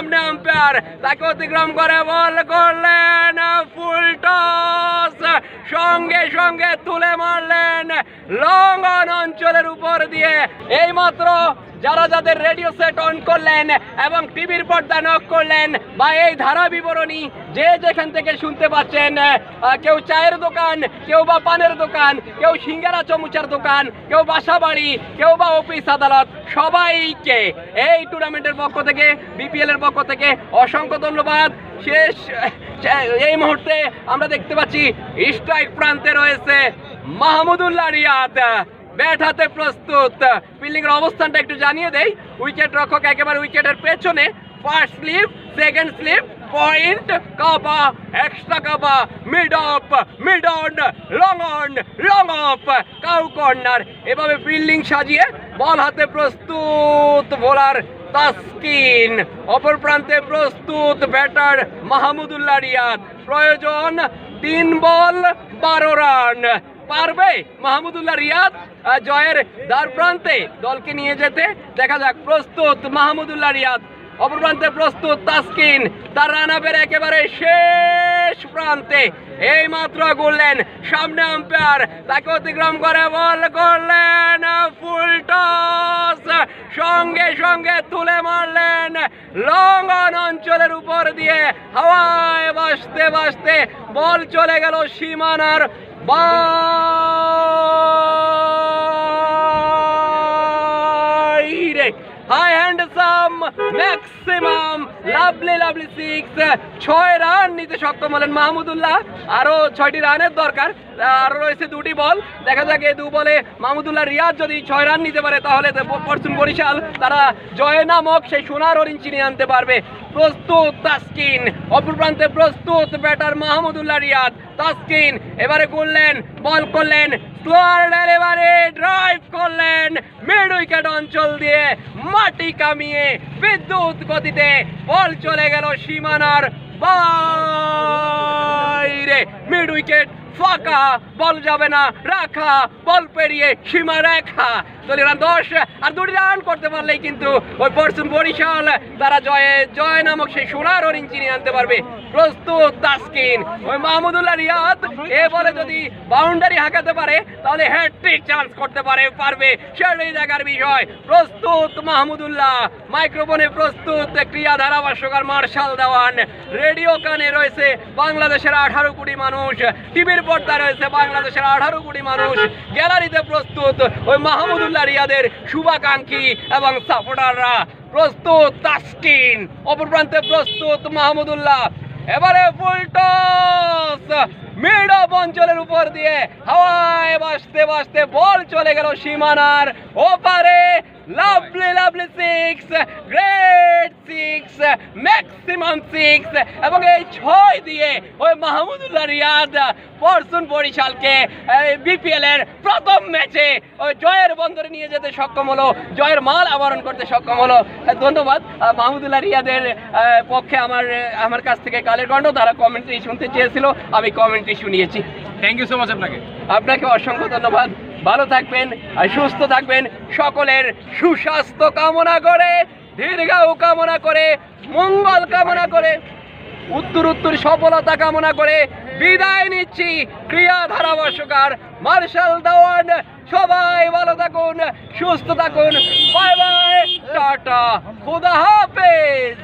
সামনে আম্পায়ার তাকে অতিক্রম করে বল করলেন ফুল টস সঙ্গে সঙ্গে তুলে মারলেন লং অঞ্চলের উপর দিয়ে। এইমাত্র যারা যাদের রেডিও সেট অন করলেন এবং টিভির পর্দা নক করলেন বা এই ধারা বিবরণী যে যেখান থেকে শুনতে পাচ্ছেন কেউ চায়ের দোকান, কেউ বা পানের দোকান, কেউ সিঙ্গারা চমুচার দোকান, কেউ বাসা বাড়ি কেউ বা অফিস আদালত, সবাইকে এই টুর্নামেন্টের পক্ষ থেকে বিপিএল এর পক্ষ থেকে অসংখ্য ধন্যবাদ। শেষ এই মুহূর্তে আমরা দেখতে পাচ্ছি, স্ট্রাইক প্রান্তে রয়েছে মাহমুদুল্লাহ রিয়াদ। ব্যাট হাতে প্রস্তুত। ফিল্ডিং এর অবস্থানটা একটু জানিয়ে দেই। উইকেট রক্ষক একেবারে উইকেটের পেছনে। First slip second slip point cover extra cover mid off mid on long on long off cow corner এভাবে ফিল্ডিং সাজিয়ে বল হাতে প্রস্তুত বোলার তাসকিন। অপর প্রান্তে প্রস্তুত ব্যাটার মাহমুদুল্লাহ রিয়াদ। প্রয়োজন তিন বল, বারো রান। পারবে? মাহমুদুল্লাহ রিয়াদ জয়ের দ্বার প্রান্তে দলকে নিয়ে যেতে। দেখা যাক, প্রস্তুত মাহমুদুল্লাহ রিয়াদ। অপর প্রান্তে প্রস্তুত তাসকিন, তার রান আপের একেবারে শেষ প্রান্তে। এই মাত্র করলেন সামনে আম্পায়ার, তাকে অতিক্রম করে বল করলেন ফুল টস। সঙ্গে সঙ্গে তুলে মারলেন লং অঞ্চলের উপর দিয়ে। হাওয়ায় বাসতে বাসতে বল চলে গেল সীমানার ছয় রান নিতে মাহমুদুল্লাহ। আরও ছয়টি রানের দরকার, আরও রয়েছে দুটি বল। দেখা যাক দু বলে মাহমুদুল্লাহ রিয়াদ যদি ছয় রান নিতে পারে, তাহলে পরশুন বরিশাল তারা জয় সেই সোনার হরিণ চিনিয়ে আনতে পারবে। প্রস্তুত, তাসকিন। অপর প্রান্তে প্রস্তুত ব্যাটার মাহমুদুল্লাহ রিয়াদ তাসকিন, এবারে করলেন, বল করলেন স্লোয়ার ডেলিভারি ড্রাইভ করলেন মিড উইকেট অঞ্চল দিয়ে মাটি কামিয়ে বিদ্যুৎ গতিতে বল চলে গেল সীমানার বাইরে। মিড উইকেট ফাঁকা, বল যাবে না, রাখা, বল পেরিয়ে সীমা রেখা। দশ আর করতে পারলেই কিন্তু ওই পরশুন বরিশাল, তারা জয়ে, জয় নামক সেই সোনার আনতে পারবে। প্রস্তুত ওই মাহমুদুল্লাহ রিয়াদ, এ বলে যদি বাউন্ডারি হাঁকাতে পারে, তাহলে হ্যাট্রিক চান্স করতে পারে, পারবে সেই জায়গার বিষয়। প্রস্তুত মাহমুদুল্লাহ। মাইক্রোফোনে প্রস্তুত ক্রিয়া ধারাভাষ্যকার মার্শাল দেওয়ান। রেডিও কানে রয়েছে বাংলাদেশের আঠারো কোটি মানুষ। টিভির পর্দায় রয়েছে বাংলাদেশের আঠারো কোটি মানুষ। গ্যালারিতে প্রস্তুত ওই মাহমুদুল্লাহ রিয়াদের শুভাকাঙ্ক্ষী এবং সাপোর্টাররা প্রস্তুত, তাস্কিন, অপর প্রান্তে প্রস্তুত মাহমুদুল্লাহ। এবারে ফুলটস মিড অফ অঞ্চলের উপর দিয়ে হাওয়ায় বাসতে বাসতে বল চলে গেল সীমানার ওপারে। Lovely lovely six great six maximum six এবং এই ছয় দিয়ে ওই মাহমুদুল্লাহ রিয়াদ পরশুন বরিশালকে বিপিএল এর প্রথম ম্যাচে ওই জয়ের বন্দরে নিয়ে যেতে সক্ষম হলো জয়ের মাল আবরণ করতে সক্ষম হলো। ধন্যবাদ মাহমুদুল্লাহ রিয়াদের পক্ষে আমার আমার কাছ থেকে কালের গণ্ড তারা কমেন্ট্রি শুনতে চেয়েছিল আমি কমেন্ট্রি শুনিয়েছি। থ্যাংক ইউ সো মাচ আপনাকে। আপনাকে অসংখ্য ধন্যবাদ। ভালো থাকবেন আর সুস্থ থাকবেন। সকলের সুস্বাস্থ্য কামনা করে, দীর্ঘায়ু কামনা করে, মঙ্গল কামনা করে, উত্তর উত্তর সফলতা কামনা করে বিদায় নিচ্ছি ক্রিয়া ধারাভাষ্যকার মার্শাল দেওয়ান। সবাই ভালো থাকুন, সুস্থ থাকুন। বাই বাই, টাটা, খুদা হাফেজ।